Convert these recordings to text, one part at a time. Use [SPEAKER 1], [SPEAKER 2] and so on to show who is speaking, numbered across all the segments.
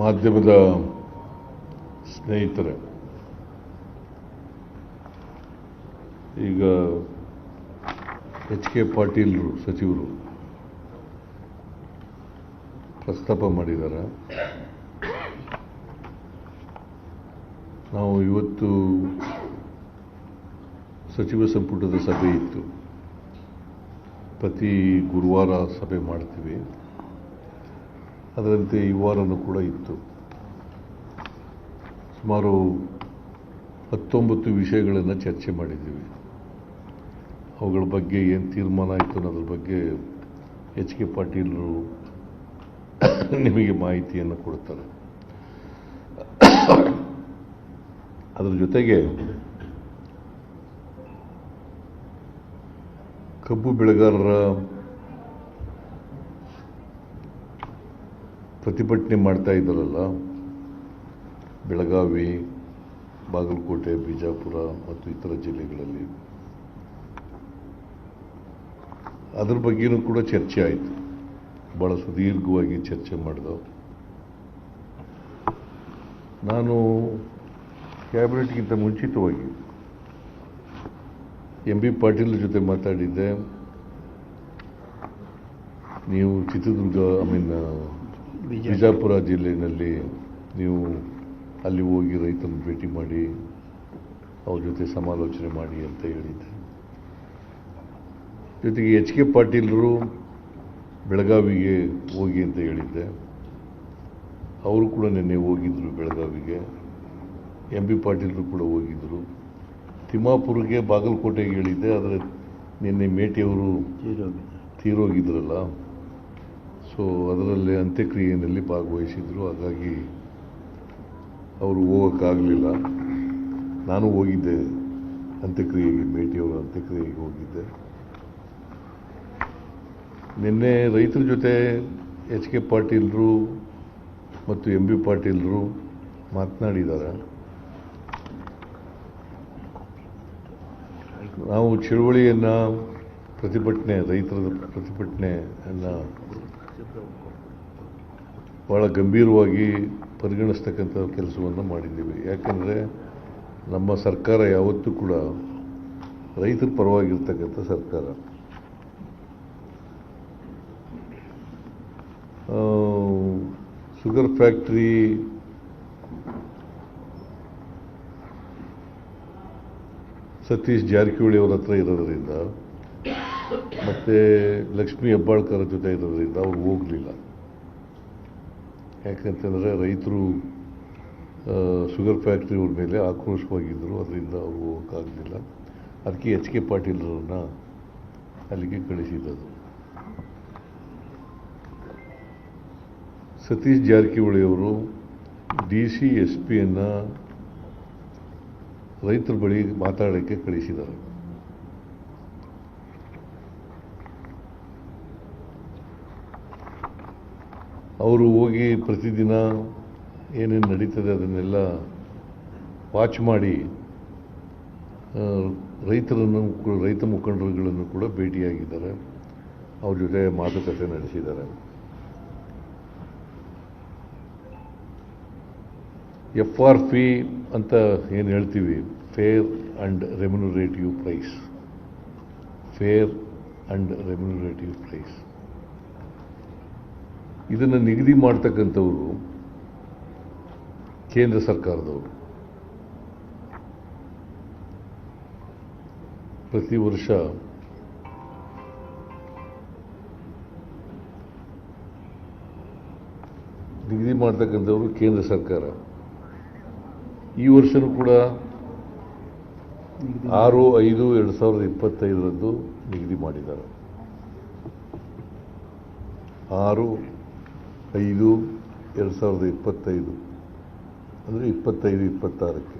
[SPEAKER 1] ಮಾಧ್ಯಮದ ಸ್ನೇಹಿತರೆ, ಈಗ ಎಚ್ ಕೆ ಪಾಟೀಲ್ರು ಸಚಿವರು ಪ್ರಸ್ತಾಪ ಮಾಡಿದ್ದಾರೆ. ನಾವು ಇವತ್ತು ಸಚಿವ ಸಂಪುಟದ ಸಭೆ ಇತ್ತು. ಪ್ರತಿ ಗುರುವಾರ ಸಭೆ ಮಾಡ್ತೀವಿ. ಅದರಂತೆ ಈ ವಾರನೂ ಕೂಡ ಇತ್ತು. ಸುಮಾರು ಹತ್ತೊಂಬತ್ತು ವಿಷಯಗಳನ್ನು ಚರ್ಚೆ ಮಾಡಿದ್ದೀವಿ. ಅವುಗಳ ಬಗ್ಗೆ ಏನು ತೀರ್ಮಾನ ಆಯಿತು ಅನ್ನೋದ್ರ ಬಗ್ಗೆ ಎಚ್ ಕೆ ಪಾಟೀಲರು ನಿಮಗೆ ಮಾಹಿತಿಯನ್ನು ಕೊಡ್ತಾರೆ. ಅದರ ಜೊತೆಗೆ ಕಬ್ಬು ಬೆಳೆಗಾರರ ಪ್ರತಿಭಟನೆ ಮಾಡ್ತಾ ಇದ್ದಾರಲ್ಲ, ಬೆಳಗಾವಿ, ಬಾಗಲಕೋಟೆ, ಬಿಜಾಪುರ ಮತ್ತು ಇತರ ಜಿಲ್ಲೆಗಳಲ್ಲಿ. ಅದ್ರ ಬಗ್ಗೆನೂ ಕೂಡ ಚರ್ಚೆ ಆಯಿತು. ಭಾಳ ಸುದೀರ್ಘವಾಗಿ ಚರ್ಚೆ ಮಾಡಿದವು ನಾನು ಕ್ಯಾಬಿನೆಟ್ಗಿಂತ ಮುಂಚಿತವಾಗಿ ಎಂ ಬಿ ಪಾಟೀಲ್ ಜೊತೆ ಮಾತಾಡಿದ್ದೆ. ನೀವು ಚಿತ್ರದುರ್ಗ ಐ ಮೀನ್ ಬಿಜಾಪುರ. ಜಿಲ್ಲೆಯಲ್ಲಿ ನೀವು ಅಲ್ಲಿ ಹೋಗಿ ರೈತರನ್ನು ಭೇಟಿ ಮಾಡಿ ಅವ್ರ ಜೊತೆ ಸಮಾಲೋಚನೆ ಮಾಡಿ ಅಂತ ಹೇಳಿದ್ದೆ. ಜೊತೆಗೆ ಎಚ್ ಕೆ ಪಾಟೀಲರು ಬೆಳಗಾವಿಗೆ ಹೋಗಿ ಅಂತ ಹೇಳಿದ್ದೆ. ಅವರು ಕೂಡ ನಿನ್ನೆ ಹೋಗಿದ್ದರು ಬೆಳಗಾವಿಗೆ. ಎಂ ಬಿ ಪಾಟೀಲರು ಕೂಡ ಹೋಗಿದ್ದರು ತಿಮ್ಮಾಪುರಕ್ಕೆ ಬಾಗಲಕೋಟೆಗೆ ಹೇಳಿದ್ದೆ ಆದರೆ ನಿನ್ನೆ ಮೇಟಿಯವರು ತೀರೋಗಿದ್ರಲ್ಲ. ಸೊ ಅದರಲ್ಲಿ ಅಂತ್ಯಕ್ರಿಯೆಯಲ್ಲಿ ಭಾಗವಹಿಸಿದ್ರು. ಹಾಗಾಗಿ ಅವರು ಹೋಗೋಕ್ಕಾಗಲಿಲ್ಲ. ನಾನು ಹೋಗಿದ್ದೆ ಅಂತ್ಯಕ್ರಿಯೆಗೆ ಭೇಟಿಯವರ ಅಂತ್ಯಕ್ರಿಯೆಗೆ ಹೋಗಿದ್ದೆ. ನಿನ್ನೆ ರೈತರ ಜೊತೆ ಎಚ್ ಕೆ ಪಾಟೀಲ್ರು ಮತ್ತು ಎಂ ಬಿ ಪಾಟೀಲರು ಮಾತನಾಡಿದ್ದಾರೆ. ನಾವು ಚಳುವಳಿಯನ್ನು ಪ್ರತಿಭಟನೆ, ರೈತರ ಪ್ರತಿಭಟನೆಯನ್ನು ಭಾಳ ಗಂಭೀರವಾಗಿ ಪರಿಗಣಿಸ್ತಕ್ಕಂಥ ಕೆಲಸವನ್ನು ಮಾಡಿದ್ದೀವಿ. ಯಾಕಂದರೆ ನಮ್ಮ ಸರ್ಕಾರ ಯಾವತ್ತೂ ಕೂಡ ರೈತರ ಪರವಾಗಿರ್ತಕ್ಕಂಥ ಸರ್ಕಾರ. ಶುಗರ್ ಫ್ಯಾಕ್ಟ್ರಿ ಸತೀಶ್ ಜಾರಕಿಹೊಳಿ ಅವರ ಹತ್ರ ಇರೋದರಿಂದ ಮತ್ತು ಲಕ್ಷ್ಮೀ ಹೆಬ್ಬಾಳ್ಕರ್ ಜೊತೆ ಇರೋದ್ರಿಂದ ಅವ್ರು ಹೋಗಲಿಲ್ಲ. ಯಾಕಂತಂದರೆ ರೈತರು ಶುಗರ್ ಫ್ಯಾಕ್ಟ್ರಿ ಅವ್ರ ಮೇಲೆ ಆಕ್ರೋಶವಾಗಿದ್ದರು ಅದರಿಂದ ಅವರು ಹೋಗೋಕ್ಕಾಗಲಿಲ್ಲ. ಅದಕ್ಕೆ ಎಚ್ ಕೆ ಪಾಟೀಲರನ್ನ ಅಲ್ಲಿಗೆ ಕಳಿಸಿದ್ದರು ಸತೀಶ್ ಜಾರಕಿಹೊಳಿ ಅವರು ಡಿ ಸಿ, ಎಸ್ ಪಿಯನ್ನು ರೈತರ ಬಳಿ ಮಾತಾಡೋಕ್ಕೆ ಕಳಿಸಿದ್ದಾರೆ. ಅವರು ಹೋಗಿ ಪ್ರತಿದಿನ ಏನೇನು ನಡೀತದೆ ಅದನ್ನೆಲ್ಲ ವಾಚ್ ಮಾಡಿ ರೈತರನ್ನು ರೈತ ಮುಖಂಡರುಗಳನ್ನು ಕೂಡ ಭೇಟಿಯಾಗಿದ್ದಾರೆ. ಅವ್ರ ಜೊತೆ ಮಾತುಕತೆ ನಡೆಸಿದ್ದಾರೆ. ಎಫ್ ಆರ್ ಪಿ ಅಂತ ಏನು ಹೇಳ್ತೀವಿ? Fair and remunerative price fair and remunerative price ಇದನ್ನು ನಿಗದಿ ಮಾಡ್ತಕ್ಕಂಥವರು ಕೇಂದ್ರ ಸರ್ಕಾರದವರು. ಪ್ರತಿ ವರ್ಷ ನಿಗದಿ ಮಾಡ್ತಕ್ಕಂಥವರು ಕೇಂದ್ರ ಸರ್ಕಾರ. ಈ ವರ್ಷನೂ ಕೂಡ ಆರು, ಐದು, ಎರಡು ಸಾವಿರದ ಇಪ್ಪತ್ತೈದರಂದು ನಿಗದಿ ಮಾಡಿದ್ದಾರೆ. ಆರು ಐದು, ಎರಡು ಸಾವಿರದ ಇಪ್ಪತ್ತೈದು. ಅಂದರೆ ಇಪ್ಪತ್ತೈದು, ಇಪ್ಪತ್ತಾರಕ್ಕೆ.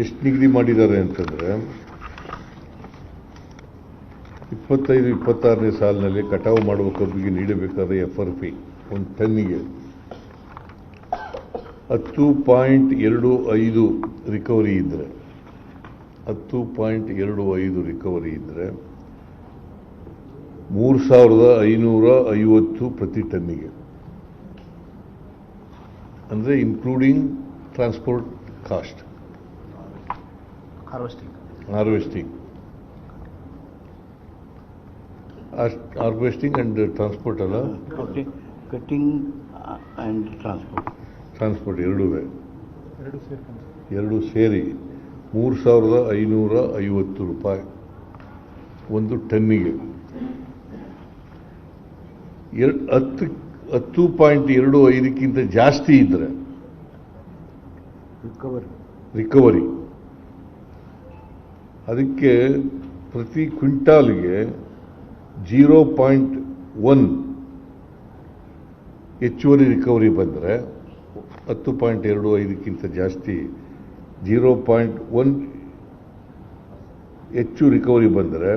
[SPEAKER 1] ಎಷ್ಟು ನಿಗದಿ ಮಾಡಿದ್ದಾರೆ ಅಂತಂದರೆ, ಇಪ್ಪತ್ತೈದು, ಇಪ್ಪತ್ತಾರನೇ ಸಾಲಿನಲ್ಲಿ ಕಟಾವು ಮಾಡುವ ಕಬ್ಬಿಗೆ ನೀಡಬೇಕಾದ ಎಫ್ ಆರ್ ಪಿ ಒಂದು ಟನ್ನಿಗೆ ಹತ್ತು ಪಾಯಿಂಟ್ ಎರಡು ಐದು ರಿಕವರಿ ಇದ್ದರೆ ಹತ್ತು ಪಾಯಿಂಟ್ ಎರಡು ಐದು ರಿಕವರಿ ಇದ್ದರೆ ಮೂರು ಸಾವಿರದ ಐನೂರ ಐವತ್ತು ಪ್ರತಿ ಟನ್ನಿಗೆ. ಅಂದರೆ including transport cost
[SPEAKER 2] harvesting
[SPEAKER 1] harvesting harvesting and transport ಅಲ್ಲ?
[SPEAKER 2] ಕಟ್ಟಿಂಗ್ ಆ್ಯಂಡ್ ಟ್ರಾನ್ಸ್ಪೋರ್ಟ್
[SPEAKER 1] ಟ್ರಾನ್ಸ್ಪೋರ್ಟ್ ಎರಡೂ ಎರಡು ಸೇರಿ. ಮೂರು ಸಾವಿರದ ಐನೂರ ಐವತ್ತು ರೂಪಾಯಿ. ಒಂದು ಟನ್ನಿಗೆ. ಎರಡು ಹತ್ತು ಹತ್ತು ಪಾಯಿಂಟ್ ಎರಡು ಐದಕ್ಕಿಂತ ಜಾಸ್ತಿ ಇದ್ದರೆ
[SPEAKER 2] ರಿಕವರಿ
[SPEAKER 1] ರಿಕವರಿ ಅದಕ್ಕೆ ಪ್ರತಿ ಕ್ವಿಂಟಾಲ್ಗೆ ಜೀರೋ ಪಾಯಿಂಟ್ ಒನ್ ಹೆಚ್ಚುವರಿ ರಿಕವರಿ ಬಂದರೆ ಹತ್ತು ಪಾಯಿಂಟ್ ಎರಡು ಐದಕ್ಕಿಂತ ಜಾಸ್ತಿ ಜೀರೋ ಪಾಯಿಂಟ್ ಒನ್ ಹೆಚ್ಚು ರಿಕವರಿ ಬಂದರೆ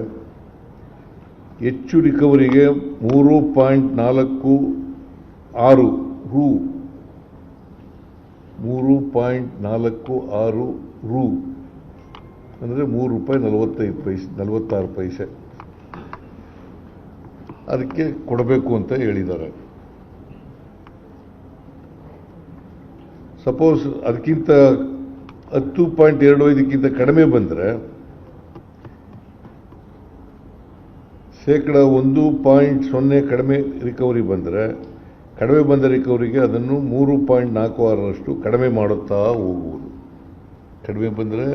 [SPEAKER 1] ಹೆಚ್ಚು ರಿಕವರಿಗೆ ಮೂರು ಪಾಯಿಂಟ್ ನಾಲ್ಕು ಆರು ರು ಮೂರು ಪಾಯಿಂಟ್ ನಾಲ್ಕು ಆರು ರು ಅಂದರೆ ಮೂರು ರೂಪಾಯಿ ನಲವತ್ತೈದು ಪೈಸೆ ನಲವತ್ತಾರು ಪೈಸೆ. ಅದಕ್ಕೆ ಕೊಡಬೇಕು ಅಂತ ಹೇಳಿದ್ದಾರೆ. ಸಪೋಸ್ ಅದಕ್ಕಿಂತ ಹತ್ತು ಪಾಯಿಂಟ್ ಎರಡು ಐದಕ್ಕಿಂತ ಕಡಿಮೆ ಬಂದರೆ ಶೇಕಡ ಒಂದು ಪಾಯಿಂಟ್ ಸೊನ್ನೆ ಕಡಿಮೆ ರಿಕವರಿ ಬಂದರೆ, ಕಡಿಮೆ ಬಂದ ರಿಕವರಿಗೆ ಅದನ್ನು ಮೂರು ಪಾಯಿಂಟ್ ನಾಲ್ಕು ಆರರಷ್ಟು ಕಡಿಮೆ ಮಾಡುತ್ತಾ ಹೋಗುವುದು. ಕಡಿಮೆ ಬಂದರೆ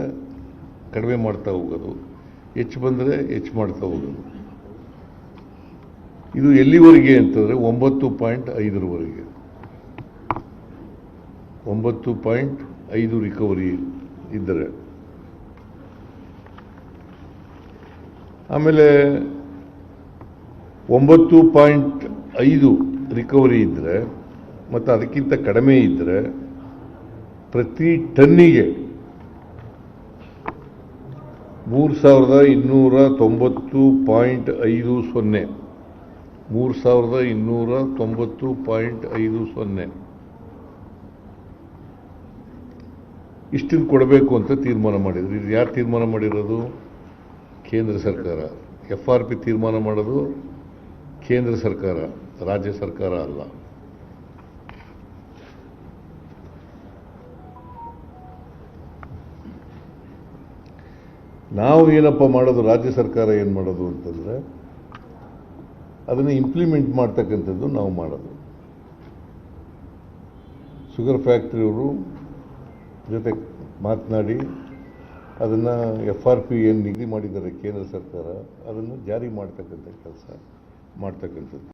[SPEAKER 1] ಕಡಿಮೆ ಮಾಡ್ತಾ ಹೋಗೋದು, ಹೆಚ್ಚು ಬಂದರೆ ಹೆಚ್ಚು ಮಾಡ್ತಾ ಹೋಗೋದು. ಇದು ಎಲ್ಲಿವರೆಗೆ ಅಂತಂದರೆ ಒಂಬತ್ತು ಪಾಯಿಂಟ್ ಐದರವರೆಗೆ. ಒಂಬತ್ತು ಪಾಯಿಂಟ್ ಐದು ರಿಕವರಿ ಇದ್ದರೆ. ಆಮೇಲೆ ಒಂಬತ್ತು ಪಾಯಿಂಟ್ ಐದು ರಿಕವರಿ ಇದ್ದರೆ ಮತ್ತು ಅದಕ್ಕಿಂತ ಕಡಿಮೆ ಇದ್ದರೆ ಪ್ರತಿ ಟನ್ನಿಗೆ ಮೂರು ಸಾವಿರದ ಇನ್ನೂರ ತೊಂಬತ್ತು ಪಾಯಿಂಟ್ ಐದು ಸೊನ್ನೆ. ಮೂರು ಸಾವಿರದ ಇನ್ನೂರ ತೊಂಬತ್ತು ಪಾಯಿಂಟ್ ಐದು ಸೊನ್ನೆ. ಇಷ್ಟನ್ನು ಕೊಡಬೇಕು ಅಂತ ತೀರ್ಮಾನ ಮಾಡಿದ್ರು. ಇದು ಯಾರು ತೀರ್ಮಾನ ಮಾಡಿರೋದು? ಕೇಂದ್ರ ಸರ್ಕಾರ. ಎಫ್ ಆರ್ ಪಿ ತೀರ್ಮಾನ ಮಾಡೋದು ಕೇಂದ್ರ ಸರ್ಕಾರ, ರಾಜ್ಯ ಸರ್ಕಾರ ಅಲ್ಲ. ನಾವು ಏನಪ್ಪ ಮಾಡೋದು, ರಾಜ್ಯ ಸರ್ಕಾರ ಏನು ಮಾಡೋದು ಅಂತಂದರೆ, ಅದನ್ನು ಇಂಪ್ಲಿಮೆಂಟ್ ಮಾಡ್ತಕ್ಕಂಥದ್ದು ನಾವು ಮಾಡೋದು. ಶುಗರ್ ಫ್ಯಾಕ್ಟ್ರಿಯವರು ಜೊತೆ ಮಾತನಾಡಿ ಅದನ್ನು ಎಫ್ ಆರ್ ಪಿ ಏನು ನಿಗದಿ ಮಾಡಿದ್ದಾರೆ ಕೇಂದ್ರ ಸರ್ಕಾರ, ಅದನ್ನು ಜಾರಿ ಮಾಡ್ತಕ್ಕಂಥ ಕೆಲಸ ಮಾಡ್ತಕ್ಕಂಥದ್ದು.